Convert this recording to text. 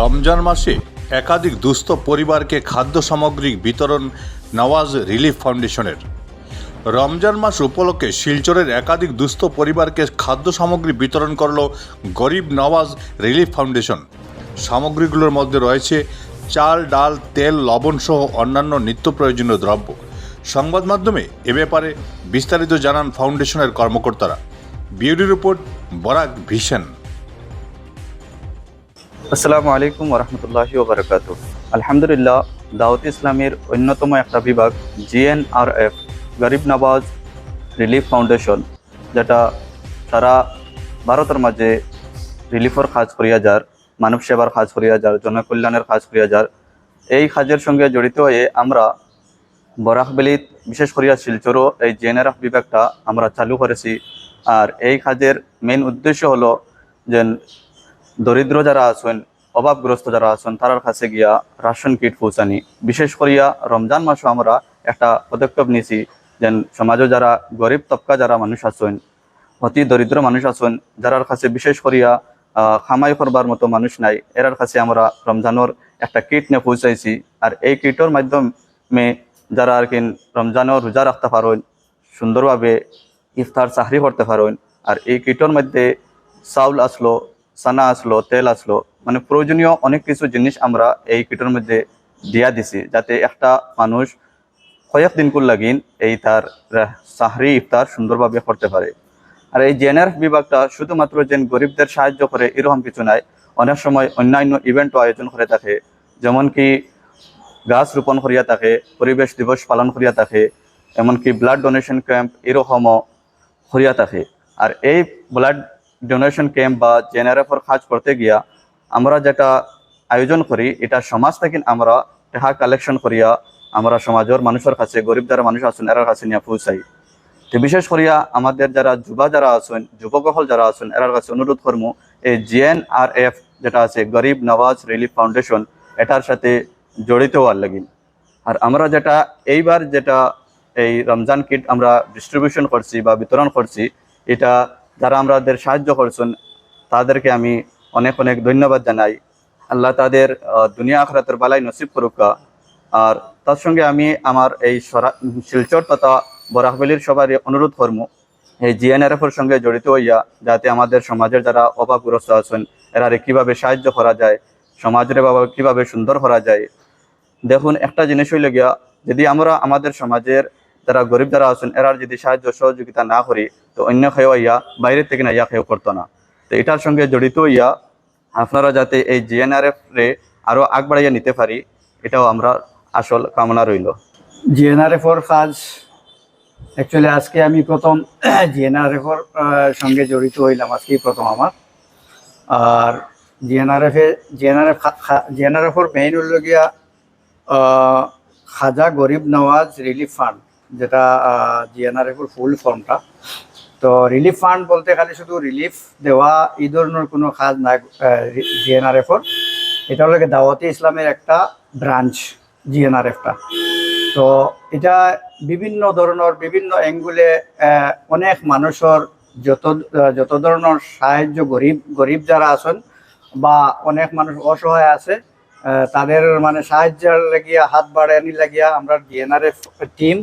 রমজান মাসে একাধিক দুস্থ পরিবারকে খাদ্য সামগ্রী বিতরণ নওয়াজ রিলিফ ফাউন্ডেশনের। রমজান মাস উপলক্ষে শিলচরের একাধিক দুস্থ পরিবারকে খাদ্য সামগ্রী বিতরণ করল গরিব নওয়াজ রিলিফ ফাউন্ডেশন। সামগ্রীগুলোর মধ্যে রয়েছে চাল, ডাল, তেল, লবণ সহ অন্যান্য নিত্য প্রয়োজনীয় দ্রব্য। সংবাদ মাধ্যমে এ ব্যাপারে বিস্তারিত জানান ফাউন্ডেশনের কর্মকর্তারা। Beauty report Barak vision. আসসালামু আলাইকুম ওরহমতুল্লাহি ওবরাকাতু। আলহামদুলিল্লাহ দাউদ ইসলামের অন্যতম একটা বিভাগ জিএনআরএফ গরিব নওয়াজ রিলিফ ফাউন্ডেশন, যেটা সারা ভারতের মাঝে রিলিফের কাজ করিয়া যার, মানব সেবার কাজ করিয়া যার, জনকল্যাণের কাজ করিয়া যার। এই কাজের সঙ্গে জড়িত হয়ে আমরা বরাকবেলিত বিশেষ করিয়া শিলচরও এই জেএনআরএফ বিভাগটা আমরা চালু করেছি। আর এই কাজের মেন উদ্দেশ্য হলো যে দরিদ্র যারা আছেন, অভাবগ্রস্ত যারা আছেন, তারার কাছে গিয়া রাশন কিট পৌঁছানি। বিশেষ করিয়া রমজান মাসও আমরা একটা পদক্ষেপ নিয়েছি যেন সমাজে যারা গরিব তবকা যারা মানুষ আছেন, অতি দরিদ্র মানুষ আছেন, যারার কাছে বিশেষ করিয়া খামাই করবার মতো মানুষ নাই, এরার কাছে আমরা রমজানোর একটা কিট নিয়ে পৌঁছাইছি। আর এই কিটের মাধ্যমে যারা আর কি রমজানের রোজা রাখতে পারেন, সুন্দরভাবে ইফতার চাকরি করতে পারেন, আর এই কিটের মধ্যে চাউল আসলো সানা আসলো, তেল আসলো মানে প্রয়োজনীয় অনেক কিছু জিনিস আমরা এই কিটের মধ্যে দিয়া দিছি, যাতে একটা মানুষ কয়েক দিন কুল লাগিন এই তার সাহরি ইফতার সুন্দরভাবে করতে পারে। আর এই জেনার বিভাগটা শুধুমাত্র যে গরিবদের সাহায্য করে এরকম কিছু নাই, অনেক সময় অন্যান্য ইভেন্টও আয়োজন করে থাকে যেমন কি গাছ রোপণ করিয়া থাকে, পরিবেশ দিবস পালন করিয়া থাকে, এমনকি ব্লাড ডোনেশন ক্যাম্প এরকমও করিয়া থাকে। আর এই ব্লাড ডোনেশন ক্যাম্প বা জেনারেফর কাজ করতে গিয়া আমরা যেটা আয়োজন করি, এটা সমাজ থেকে আমরা টাকা কালেকশন করিয়া আমরা সমাজের মানুষের কাছে গরিব যারা মানুষ আছেন, এরার কাছে নিয়ে পৌঁছাই। তো বিশেষ করিয়া আমাদের যারা যুবা যারা আছেন যুবকহল যারা আছেন, এরার কাছে অনুরোধ করম, এই জিএন আর এফ যেটা আছে, গরিব নওয়াজ রিলিফ ফাউন্ডেশন এটার সাথে জড়িত হওয়ার লাগি। আর আমরা যেটা, এইবার যেটা এই রমজান কিট আমরা ডিস্ট্রিবিউশন করছি বা বিতরণ করছি, এটা যারা আমাদের সাহায্য করছেন, তাদেরকে আমি অনেক অনেক ধন্যবাদ জানাই। আল্লাহ তাদের দুনিয়া আখরাতের বালাই নসিব করুকা আর তার সঙ্গে আমি আমার এই শিলচর তথা বরাকবেলির সবারই অনুরোধ করব, এই জিএনআরএফ এর সঙ্গে জড়িত হইয়া যাতে আমাদের সমাজের যারা অভাবগ্রস্ত আছেন, এরা কীভাবে সাহায্য করা যায়, সমাজের বাবা কীভাবে সুন্দর করা যায়। দেখুন, একটা জিনিস হইলে গিয়া, যদি আমরা আমাদের সমাজের যারা গরিব যারা আছেন, এরার যদি সাহায্য সহযোগিতা না করি, তো অন্য খেয়ে ইয়া বাইরে থেকে না, ইয়া খেয়ে করতো না। তো এটার সঙ্গে জড়িত ইয়া আপনারা যাতে এই জিএনআরএফ রে আরও আগ বাড়াইয়া নিতে পারি, এটাও আমরা আসল কামনা রইল। জিএনআরএফর কাজ অ্যাকচুয়ালি আজকে আমি প্রথম জিএনআরএফর সঙ্গে জড়িত হইলাম, আজকেই প্রথম আমার। আর জিএনআরএফে জিএনআরএফ জিএনআরএফর মেইন হল গিয়া খাজা গরিব নওয়াজ রিলিফ ফান্ড যেটা জিএনআরএফর ফুল ফর্মটা তো রিলিফ ফান্ড বলতে খালি শুধু রিলিফ দেওয়া, এই ধরনের কোনো কাজ নাই জিএনআরএফর এটা হলো দাওয়াতি ইসলামের একটা ব্রাঞ্চ জিএনআরএফটা তো এটা বিভিন্ন ধরনের, বিভিন্ন অ্যাঙ্গুলে অনেক মানুষের যত যত ধরনের সাহায্য গরিব গরিব যারা আছেন বা অনেক মানুষ অসহায় আছে তাদের মানে সাহায্যের লাগিয়া, হাত বাড়ানি লাগিয়া আমরা জিএনআরএফ টিম